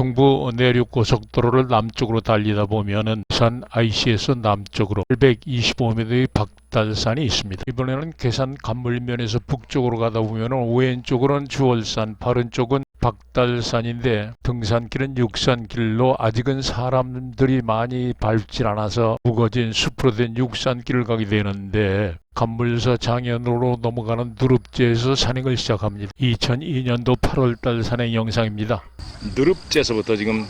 중부 내륙 고속도로를 남쪽으로 달리다 보면은 산 IC에서 남쪽으로 825m의 박달산이 있습니다. 이번에는 계산 간물면에서 북쪽으로 가다 보면은 왼쪽으로는 주월산, 바른 쪽은 박달산인데 등산길은 육산길로 아직은 사람들이 많이 밟질 않아서 무거진 숲으로 된 육산길을 가게 되는데 간물서 장현으로 넘어가는 누릅지에서 산행을 시작합니다. 2002년도 8월달 산행 영상입니다. 누릅지에서부터 지금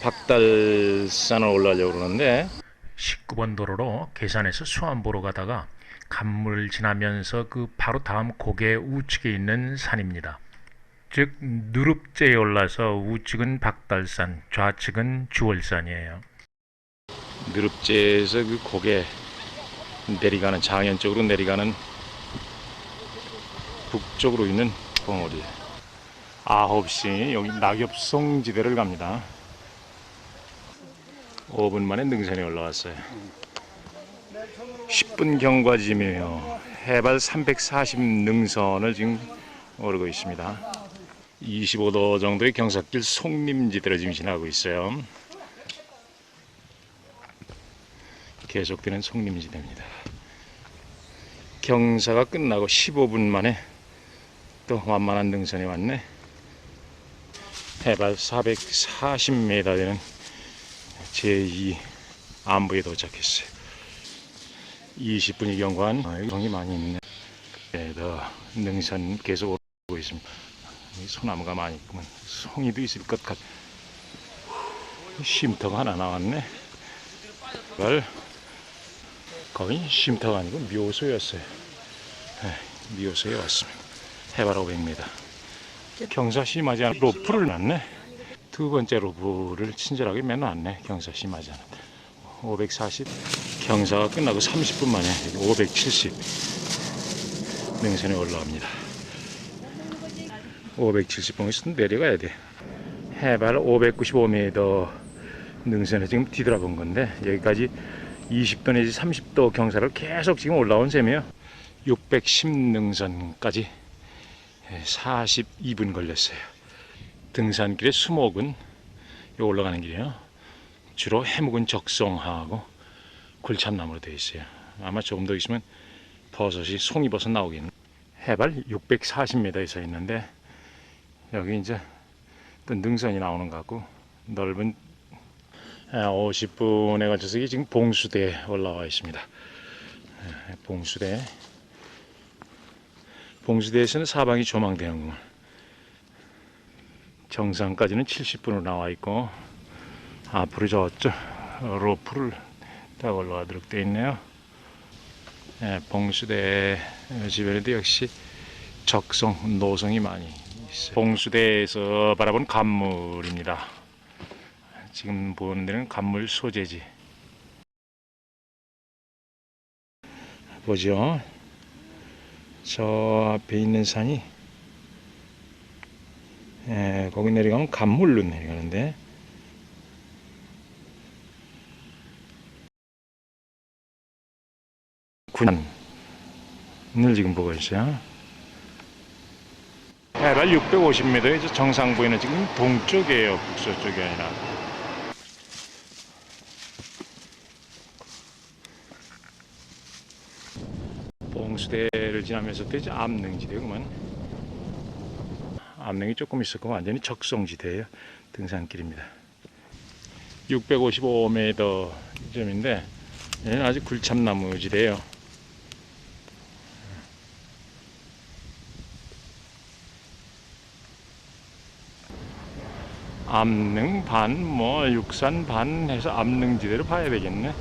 박달산을 올라가려고 그러는데 19번 도로로 계산에서 수안 보러 가다가 간물 지나면서 그 바로 다음 고개 우측에 있는 산입니다. 즉 누릅제에 올라서 우측은 박달산, 좌측은 주월산이에요. 누릅지에서 그 고개 내려가는 장현 쪽으로 내려가는 북쪽으로 있는 봉우리. 9시 여기 낙엽송 지대를 갑니다. 5분 만에 능선에 올라왔어요. 10분 경과지이며 해발 340 능선을 지금 오르고 있습니다 25도 정도의 경사길 송림지대를 지금 지나고 있어요 계속되는 송림지대입니다. 경사가 끝나고 15분 만에 또 완만한 능선에 왔네. 해발 440m 되는 제2 안부에 도착했어요. 20분이 경과한 아, 여기 동이 많이 있네. 네, 더 능선 계속 오르고 있습니다. 여기 소나무가 많이 있구만. 송이도 있을 것 같. 쉼터가 하나 나왔네. 걸 거긴 쉼터가 아니고 묘소였어요. 네, 묘소에 왔습니다. 해발 500m. 경사 심하지 않은 로프를 놨네. 두 번째 로프를 친절하게 매놨네. 경사 심하지 않은. 540. 경사가 끝나고 30분 만에 570 능선에 올라옵니다. 570봉에서 내려가야 돼. 해발 595m 능선에 지금 뒤돌아본 건데 여기까지 20도 내지 30도 경사를 계속 지금 올라온 셈이에요. 610 능선까지 42분 걸렸어요. 등산길의 수목은 요 올라가는 길이에요. 주로 해묵은 적송하고 굴참나무로 되어 있어요. 아마 조금 더 있으면 버섯이 송이버섯 나오겠네. 해발 640m에 서 있는데 여기 이제 또 능선이 나오는 것 같고 넓은 50분에 걸쳐서 이게 지금 봉수대에 올라와 있습니다. 예, 봉수대. 봉수대에서는 사방이 조망되는구만. 정상까지는 70분으로 나와 있고 앞으로 저쪽 로프를 딱 올라가도록 되어 있네요. 예, 봉수대 주변에도 역시 적성, 노성이 많이. 봉수대에서 바라본 간물입니다. 지금 보는 데는 간물 소재지. 보죠. 저 앞에 있는 산이 예, 거기 내려가면 간물로 내려가는데 군을 지금 보고 있어요. 해발 650m의 정상 부위는 지금 동쪽이에요. 북서 쪽이 아니라. 봉수대를 지나면서 되지 암릉지대구만. 암릉이 조금 있었고 완전히 적성지대예요. 등산길입니다. 655m 점인데 얘는 아주 굴참나무지대예요. 암릉 반, 뭐 육산 반 해서 암릉지대로 봐야 되겠네.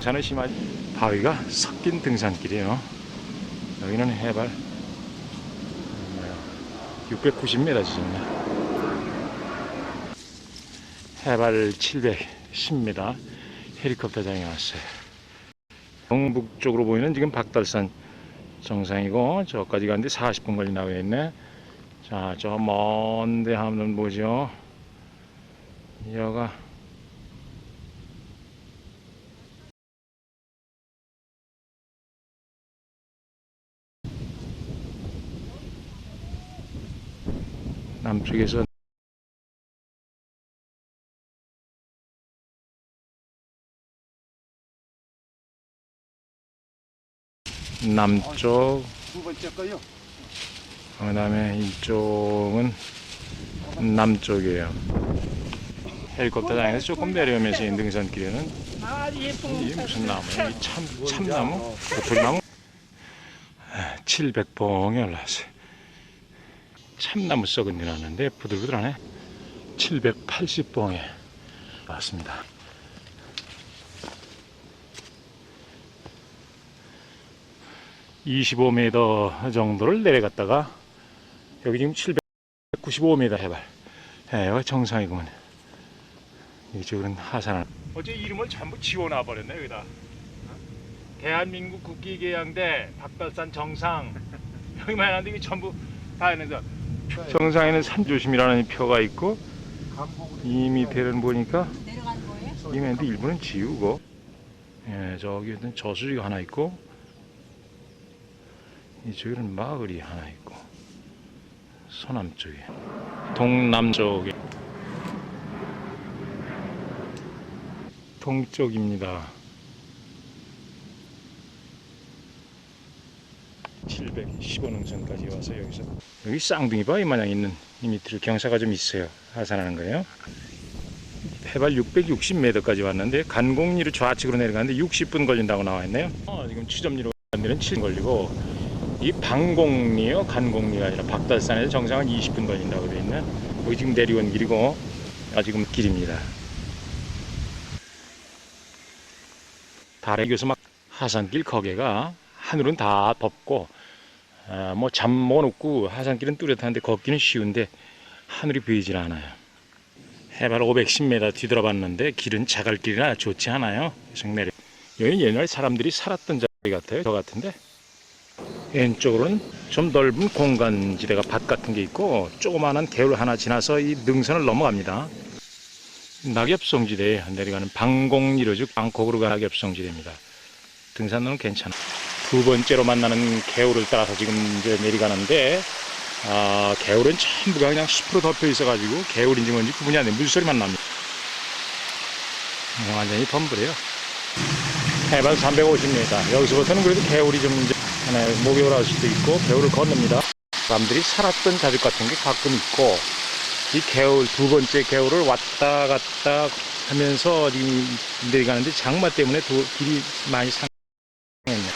산은 심하지. 바위가 섞인 등산길이에요. 여기는 해발 690m 지점이야. 해발 710m 헬리콥터장에 왔어요. 동북쪽으로 보이는 지금 박달산 정상이고 저까지 가는데 40분 걸린다고 했네. 자, 저 먼데 한번 보죠. 들어가 남쪽에서 남쪽 그 다음에 이쪽은 남쪽이에요. 헬리콥터장에서 조금 내려오면서 아 예쁜 이게 무슨 나무야? 이 참, 참나무? 도토리나무? 700봉에 올라왔어요. 참나무 썩은 일 나는데 부들부들하네. 780봉에 왔습니다. (25m) 정도를 내려갔다가 여기 지금 (795m) 해발 예, 여기 정상이구만 이쪽은 하산을. 어제 이름을 전부 지워놔 버렸네 여기다. 대한민국 국기계양대 박달산 정상. 여기만 해놨는데 이게 전부 다 했는데 정상에는 산조심이라는 표가 있고 이 밑에는 보니까 내려가는 거예요? 이 맨데 일부는 지우고. 예 저기는 저수지가 하나 있고 이쪽에는 마을이 하나 있고 서남쪽에. 동남쪽에 동쪽입니다. 715능선까지 와서 여기서 여기 쌍둥이 바위 마냥 있는. 이 밑으로 경사가 좀 있어요. 하산하는 거예요. 해발 660m까지 왔는데 간공리로 좌측으로 내려가는데 60분 걸린다고 나와 있네요. 어, 지금 추점리로 가는 데는 7분 걸리고 이 방공리요 간공리가 아니라 박달산에서 정상은 20분 걸린다고 돼 있는. 여기 지금 내려온 길이고 아 지금 길입니다. 달에 교서 막 하산길 거기가 하늘은 다 덥고 아, 뭐 잠 못 놓고 하산길은 뚜렷한데 걷기는 쉬운데 하늘이 보이질 않아요. 해발 510m 뒤돌아봤는데 길은 자갈길이라 좋지 않아요. 계속 내려. 여기 옛날에 사람들이 살았던 자리 같아요. 저 같은데. 왼쪽으로는 좀 넓은 공간지대가 밭 같은 게 있고 조그마한 개울 하나 지나서 이 능선을 넘어갑니다. 낙엽성지대에 내려가는 방공리로 즉 방콕으로 가는 낙엽성지대입니다. 등산로는 괜찮아. 두 번째로 만나는 개울을 따라서 지금 이제 내려가는데 아, 개울은 전부가 그냥 10% 덮여 있어가지고 개울인지 뭔지 구분이 안 돼. 물소리만 납니다. 어, 완전히 덤불해요. 해발 350m. 여기서부터는 그래도 개울이 좀 이제 목욕을 할 수도 있고 개울을 건넙니다. 사람들이 살았던 자집 같은 게 가끔 있고 이 개울 두 번째 개울을 왔다 갔다 하면서 지금 내려가는데 장마 때문에 도, 길이 많이 상했네.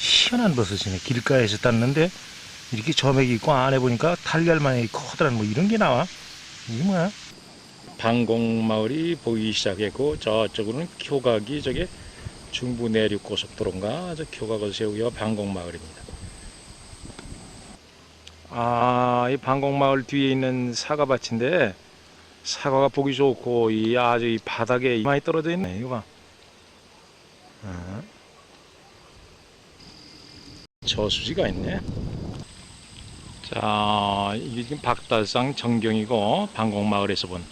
희한한 버섯이네. 길가에서 땄는데 이렇게 점액이 있고 안에 보니까 달걀만이 커다란 뭐 이런 게 나와. 이게 뭐야? 방공마을이 보이기 시작했고 저쪽으로는 교각이 저게 중부 내륙 고속도로인가 저 교각을 세우기가 방공마을입니다. 아, 이 방공마을 뒤에 있는 사과밭인데 사과가 보기 좋고 이 아주 이 바닥에 많이 떨어져 있네. 이거 봐. 어. 저수지가 있네. 자, 이게 지금 박달상 정경이고 방공마을에서 본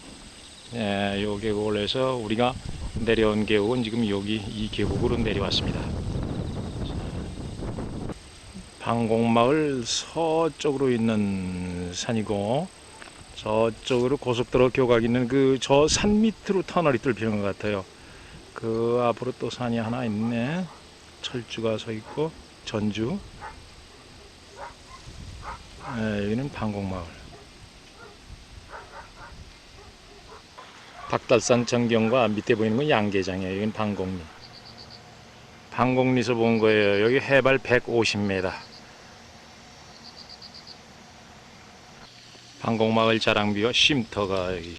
예, 요 계곡에서 우리가 내려온 계곡은 지금 여기 이 계곡으로 내려왔습니다. 방공마을 서쪽으로 있는 산이고 저쪽으로 고속도로 교각 있는 그 저 산 밑으로 터널이 뚫히는 것 같아요. 그 앞으로 또 산이 하나 있네. 철주가 서 있고 전주. 예, 여기는 방공마을. 박달산 전경과 밑에 보이는 건 양계장이에요. 여기는 방공리. 방공리에서 본 거예요. 여기 해발 150m. 방공마을 자랑비와 쉼터가 여기